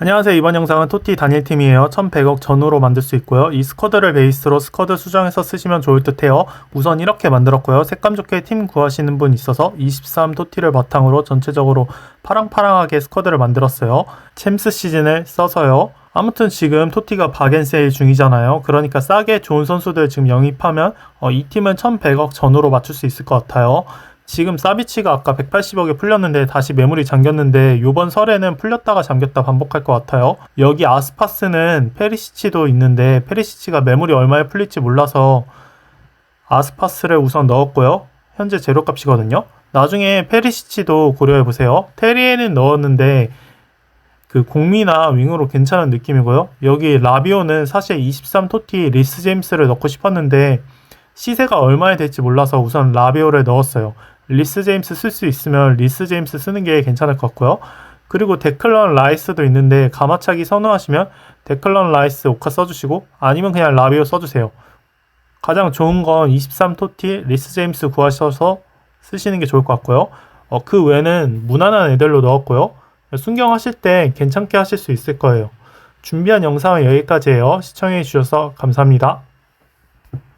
안녕하세요. 이번 영상은 토티 단일팀이에요. 1100억 전후로 만들 수 있고요. 이 스쿼드를 베이스로 스쿼드 수정해서 쓰시면 좋을 듯해요. 우선 이렇게 만들었고요. 색감 좋게 팀 구하시는 분 있어서 23 토티를 바탕으로 전체적으로 파랑파랑하게 스쿼드를 만들었어요. 챔스 시즌을 써서요. 아무튼 지금 토티가 박앤세일 중이잖아요. 그러니까 싸게 좋은 선수들 지금 영입하면 어, 이 팀은 1100억 전후로 맞출 수 있을 것 같아요. 지금 사비치가 아까 180억에 풀렸는데 다시 매물이 잠겼는데 요번 설에는 풀렸다가 잠겼다 반복할 것 같아요. 여기 아스파스는 페리시치도 있는데 페리시치가 매물이 얼마에 풀릴지 몰라서 아스파스를 우선 넣었고요. 현재 제로값이거든요. 나중에 페리시치도 고려해 보세요. 테리에는 넣었는데 그 공미나 윙으로 괜찮은 느낌이고요. 여기 라비오는 사실 23 토티 리스 제임스를 넣고 싶었는데 시세가 얼마에 될지 몰라서 우선 라비오를 넣었어요. 리스 제임스 쓸 수 있으면 리스 제임스 쓰는 게 괜찮을 것 같고요. 그리고 데클런 라이스도 있는데 가마차기 선호하시면 데클런 라이스 오카 써주시고 아니면 그냥 라비오 써주세요. 가장 좋은 건 23 토티 리스 제임스 구하셔서 쓰시는 게 좋을 것 같고요. 어, 그 외에는 무난한 애들로 넣었고요. 순경하실 때 괜찮게 하실 수 있을 거예요. 준비한 영상은 여기까지예요. 시청해 주셔서 감사합니다.